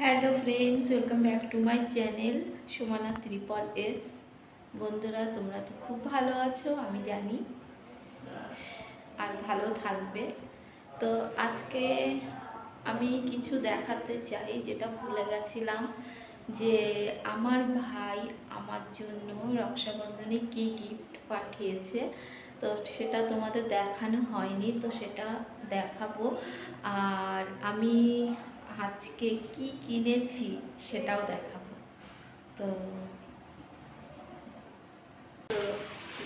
Hello friends, welcome back to my channel Sumana triple S. বন্ধুরা, তোমরা তো খুব ভালো আছো, আমি জানি। আর ভালো থাকবে। তো আজকে আমি কিছু দেখাতে চাই, যেটা ভুলে গেছিলাম, যে আমার ভাই আমার জন্য রক্ষাবন্ধনে কি গিফট পাঠিয়েছে। তো সেটা তোমাদের দেখানো হয়নি, তো সেটা দেখাবো। আর আমি আজকে কি কিনেছি সেটাও দেখাবো। তো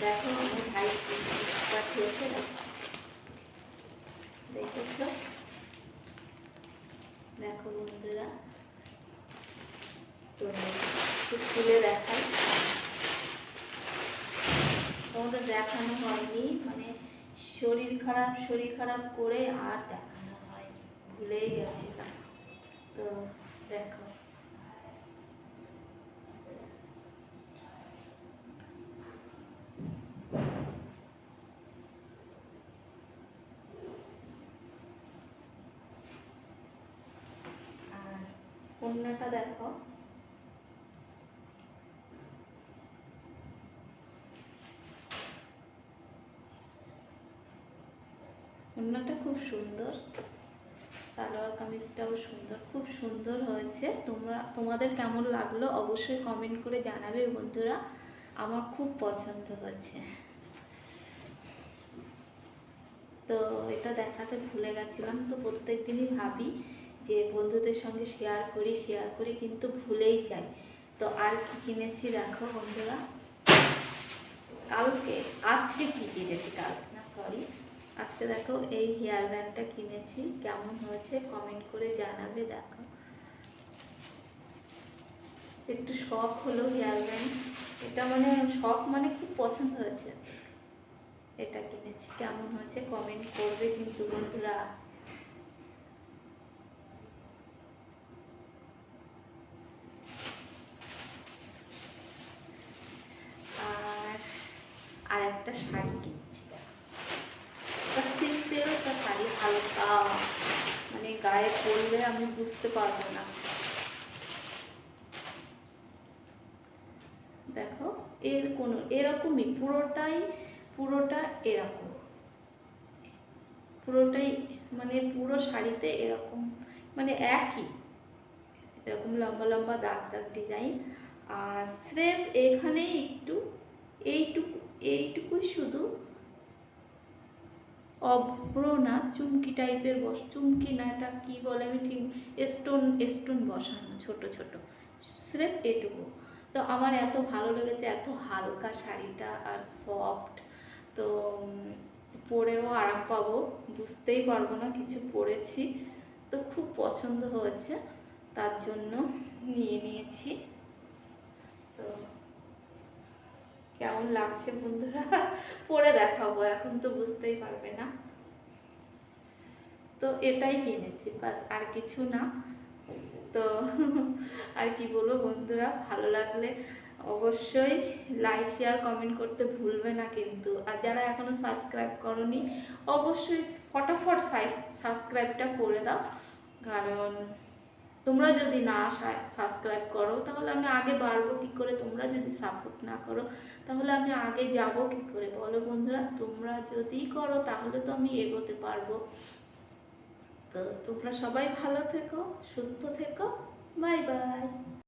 দেখো ভাই পাঠিয়েছে দেখো। বন্ধুরা। তো খুলে দেখাই। তোমাদের দেখানো হয়নি মানে শরীর খারাপ শরীর খারাপ করে আর দেখানো হয়নি। ভুলেই গেছিলাম তো দেখো। আর কন্যাটা দেখো। কন্যাটা খুব সুন্দর। সালোয়ার কামিজটাও সুন্দর, খুব সুন্দর হয়েছে। তোমরা, তোমাদের কেমন লাগল অবশ্যই কমেন্ট করে জানাবে বন্ধুরা। আমার খুব পছন্দ হয়েছে। তো এটা দেখাতে ভুলে গেছিলাম, তো প্রত্যেক দিনই ভাবি যে বন্ধুদের সঙ্গে শেয়ার করি শেয়ার করি, কিন্তু ভুলেই যাই। তো আর কি কিনেছি দেখো বন্ধুরা? কালকে, আজকে কি কিনেছি কালকে? না সরি আজকে দেখো এই হেয়ার ব্যান্ডটা কিনেছি, কেমন হয়েছে কমেন্ট করে জানাবে, দেখো। একটু শখ হলো হেয়ার ব্যান্ড এটা মানে শখ মানে খুব পছন্দ হয়েছে। এটা কিনেছি, কেমন হয়েছে কমেন্ট করবে কিন্তু বন্ধুরা। আর আর একটা শাড়ি কিনেছি একটা সিম্পল একটা শাড়ি হালকা মানে গায়ে পরলে আমি বুঝতে পারব না। দেখো, এর কোনো, এরকমই, পুরোটাই, পুরোটা এরকম। পুরোটাই মানে পুরো শাড়িতে এরকম মানে একই। এরকম লম্বা লম্বা দাগ দাগ ডিজাইন। আর স্রেফ এখানে একটু, এইটুকু, এইটুকুই শুধু অভ্র না চুমকি টাইপের বস, চুমকি না এটা কী বলে আমি ঠিক স্টোন স্টোন বসানো, ছোট ছোট। স্রেফ এটুকু। তো আমার এত ভালো লেগেছে, এত হালকা শাড়িটা আর সফট তো পরেও আরাম পাবো, বুঝতেই পারব না কিছু পরেছি। তো খুব পছন্দ হয়েছে, তার জন্য নিয়ে নিয়েছি তো কেমন লাগছে বন্ধুরা? পরে দেখাবো, এখন তো বুঝতেই পারবে না। তো এটাই কিনেছি, বাস আর কিছু না। তো আর কি বলব বন্ধুরা, ভালো লাগলে অবশ্যই লাইক শেয়ার কমেন্ট করতে ভুলবে না কিন্তু। আর যারা এখনও সাবস্ক্রাইব করনি, অবশ্যই ফটাফট সাবস্ক্রাইবটা করে দাও। কারণ তোমরা যদি না সাবস্ক্রাইব করো, তাহলে আমি আগে বাড়বো কী করে? তোমরা যদি সাপোর্ট না করো, তাহলে আমি আগে যাব কি করে? বলো বন্ধুরা, তোমরা যদি করো, তাহলে তো আমি এগোতে পারব। তো তোমরা সবাই ভালো থেকো, সুস্থ থেকো। Bye bye.